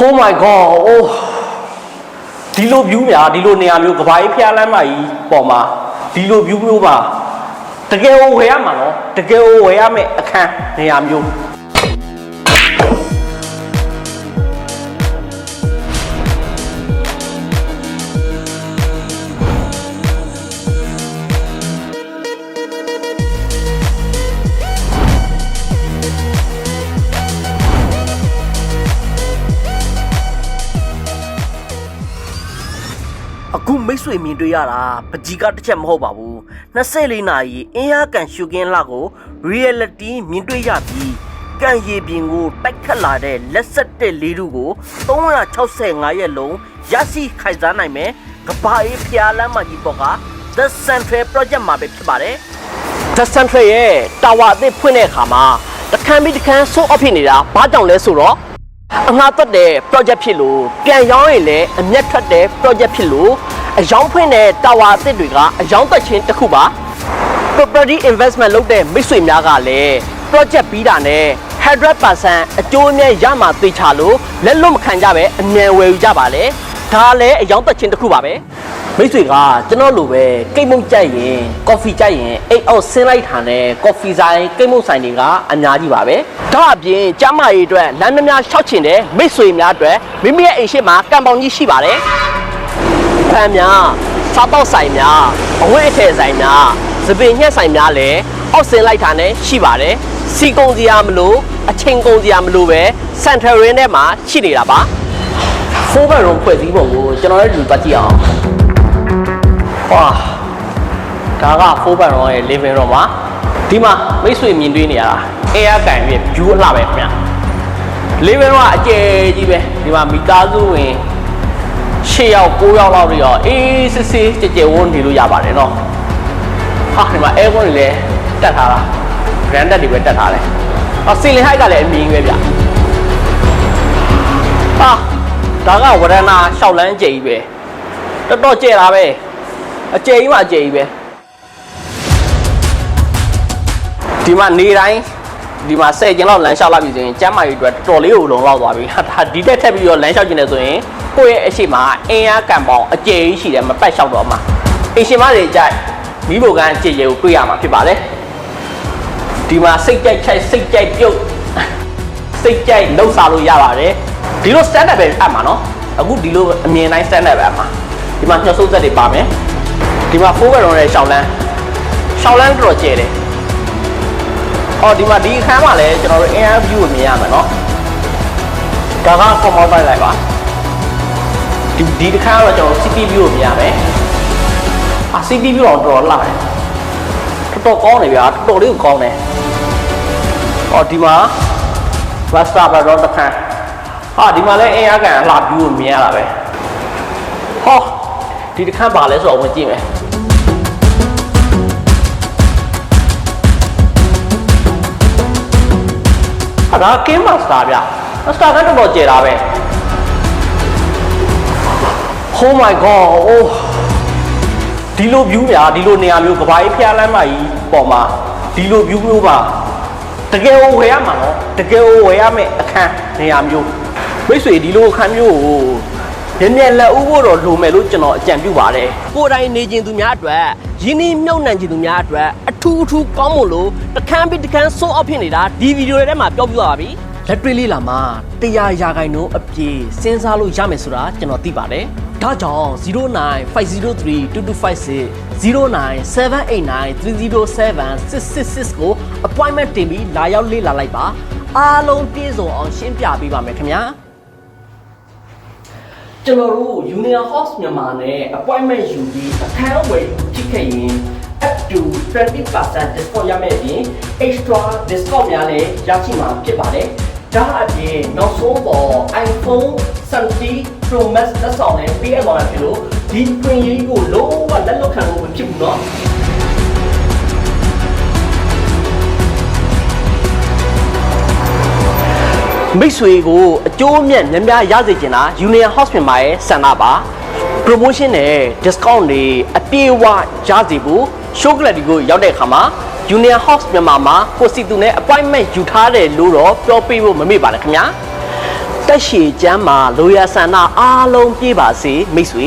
Oh my god အိုးဒီလို view များဒီလိုနေရာမျိုးကဘာကြီးဖျားလမ်းမကြီးပေါ်မှာဒီလို view မျိုးပါတကယ်ကိုဝယ်ရမှာနော်တကယ်ကိုဝယ်ရမယ့်အခန်းနေရာမျိုး မိတ်ဆွေမြင်တွေ့ရတာပကြီးကတစ်ချက်မဟုတ်ပါဘူး24နာရီအင်းဟာကန်ရှုကင်းလာကို reality မြင်တွေ့ရပြီးကန်ရည်ပြင်ကိုတိုက်ခတ်လာတဲ့လက်ဆက်တဲ့လေးထုကို365ရက်လုံးရရှိခိုင်စားနိုင်မယ်ကဘာအေးဖျားလမ်းမကြီးပေါ်က The Central Project မှာပဲဖြစ်ပါတယ် The Central ရဲ့တာဝါအသစ်ဖွင့်တဲ့အခါမှာတခမ်းပြီးတခမ်းဆိုးအော့ဖြစ်နေတာဘာကြောင့်လဲဆိုတော့အငှားသက်တဲ့ project ဖြစ်လို့ပြန်ရောင်းရင်လည်းအမျက်ထွက်တဲ့ project ဖြစ်လို့ အယောင်းဖွင့်တဲ့ tower အသစ်တွေကအယောင်းသက်ခြင်းတစ်ခုပါ property investment လုပ်တဲ့မိတ်ဆွေများကလည်း project ပြီးတာနဲ့100%အကျိုးအမြတ်ရမှာသိချလို့လက်လွတ်မခံကြပဲအမြန်ဝယ်ယူကြပါလေဒါလည်းအယောင်းသက်ခြင်းတစ်ခုပါပဲမိတ်ဆွေကကျွန်တော်လိုပဲကိတ်မုတ်ကြိုက်ရင် coffee ကြိုက်ရင်အိတ်အောက်ဆင်းလိုက်တာနဲ့ coffee ဆိုင်ကိတ်မုတ်ဆိုင်တွေကအများကြီးပါပဲဒါအပြင်ကျမကြီးအတွက်လမ်းမများရှောက်ချင်တဲ့မိတ်ဆွေများအတွက်မိမိရဲ့အိမ်ရှိမှာကံပေါင်းကြီးရှိပါတယ် ဖန်များစားတော့ဆိုင်များအဝတ်အထည်ဆိုင်များသပင်ညှက်ဆိုင်များလည်းအောက်ဆင်းလိုက်တာနဲ့ရှိပါတယ်စီကုံစရာမလို့အချိန်ကုန်စရာမလို့ပဲစန်ထရင်းထဲမှာရှိနေတာပါဖိုးဘက်ရုံဖွဲ့စည်းပုံကိုကျွန်တော်တို့လူပတ်ကြည့်အောင်ဟွာဒါကဖိုးဘက်ရုံရဲ့ living room ပါဒီမှာမိတ်ဆွေမြင်တွေ့နေရတာ air ကန်ပြီး view အလှပဲခင်ဗျာ living room ကအကျယ်ကြီးပဲဒီမှာမိသားစုဝင် 6ယောက်9ယောက်လောက်တွေရောအေးစစ်စစ်ကြည်ကြည်ဝန်းနေလို့ရပါတယ်နော်ဟာဒီမှာ air con တွေလည်းတက်ထားတာ branded တွေပဲတက်ထားတယ်ဟော ceiling height ကလည်းအမြင့်ပဲဗျဟာဒါကဝရဏရှောက်လန်းကျယ်ကြီးပဲတော်တော်ကျယ်တာပဲအကျယ်ကြီးမှအကျယ်ကြီးပဲဒီမှာနေတိုင်းဒီမှာ10ကျင်လောက်လမ်းလျှောက်လာပြီဆိုရင်ကျမ်းမာရေးအတွက်တော်တော်လေးကိုလုံလောက်သွားပြီဟာဒါဒီတက်ထက်ပြီးတော့လမ်းလျှောက်ကျင်တယ်ဆိုရင် ကိုယ့်ရဲ့အရှိမအင်အားကံပေါင်းအကျယ်ကြီးရှိတယ်မပတ်လျှောက်တော့မှအင်ရှင်မတွေကြိုက်မိဘကံကြည်ရကိုတွေ့ရမှာဖြစ်ပါတယ်ဒီမှာစိတ်ကြိုက်ချိုက်စိတ်ကြိုက်ပြုတ်စိတ်ကြိုက်လှုပ်ရှားလို့ရပါတယ်ဒီလို standard ပဲအပ်မှာနော်အခုဒီလိုအမြင်တိုင်း standard ပဲအပ်မှာဒီမှာညှော့ဆုပ်သက်တွေပါမယ်ဒီမှာ forward round နဲ့ရှောင်းလန်းရှောင်းလန်းတော့ကျဲတယ်အော်ဒီမှာဒီအခန်းမှာလည်းကျွန်တော်တို့ interview ကိုမြင်ရမှာနော်ဒါက common လိုက်ပါ ဒီဒီတစ်ခါကတော့ကျွန်တော် city view ကိုမြင်ရမယ်အာ city view တော့တော်တော်လှတယ်တော်တော်ကောင်းတယ်ဗျာတော်တော်လေးကိုကောင်းတယ်အော်ဒီမှာ master bedroom တစ်ခန်းဟာဒီမှာလည်း air ကန်အလှ view ကိုမြင်ရတာပဲဟောဒီတစ်ခန်းပါလဲဆိုတော့ဝင်ကြည့်မယ်ဟာဒါကင်းမစတာဗျမစတာကတော်တော်ကျယ်တာပဲ Oh my god အိုးဒီလို view များဒီလိုနေရာမျိုးကဘာကြီးဖျားလမ်းမကြီးပေါ်မှာဒီလို view မျိုးပါတကယ်ကိုဝယ်ရမှာနော်တကယ်ကိုဝယ်ရမယ့်အခန်းနေရာမျိုးမိတ်ဆွေဒီလိုအခန်းမျိုးကိုမြင်မြန်လက်ဦးဖို့တော့လိုမယ်လို့ကျွန်တော်အကြံပြုပါတယ်ကိုယ်တိုင်နေခြင်းသူများအတွက်ရင်းနှီးမြှုပ်နှံခြင်းသူများအတွက်အထူးအထူးကောင်းမလို့တခန်းပြီးတခန်းဆိုးအောက်ဖြစ်နေတာဒီဗီဒီယိုထဲမှာပြောပြသွားပါပြီလက်တွေ့လေးလာမှာတရားရာခိုင်နှုန်းအပြည့်စဉ်းစားလို့ရမယ်ဆိုတာကျွန်တော်သိပါတယ် ဒါကြောင့်09503256ကို appointment တင်ပြီးလာရောက်လေ့လာလိုက်ပါအားလုံးပြည့်စုံအောင်ရှင်းပြပေးပါမယ်ခင်ဗျာကျွန်တော်တို့ Union House မြန်မာနဲ့ appointment ယူပြီးအခန်းဝယ်ယူကြည့်ခဲ့ရင် up to 20% discount ရမယ့်အပြင် extra discount များလည်းရရှိမှာဖြစ်ပါတယ်။ ဒါအပြင်နောက်ဆုံးပေါ် iPhone 17 Pro Max လက်ဆောင်လည်းပေးအပ်သွားတာဖြစ်လို့ဒီတွင်ရေးကိုလုံးဝလက်လွတ်ခံလို့မဖြစ်ဘူးเนาะ။ မိတ်ဆွေကိုအကျိုးအမြတ်များများရစေချင်တာ Union Hospital မှာရဲ့ဆန္ဒပါ promotion နဲ့ discount တွေအပြည့်အဝရစေဖို့ show club တွေကိုရောက်တဲ့အခါမှာ Union House မြန်မာမှာကိုစီသူနဲ့ appointment ယူထားတယ်လို့တော့ပြောပြဖို့မမေ့ပါနဲ့ခင်ဗျာတက်ရှည်ကျမ်းမှာလိုရာဆန္ဒအားလုံးပြည့်ပါစေမိတ်ဆွေ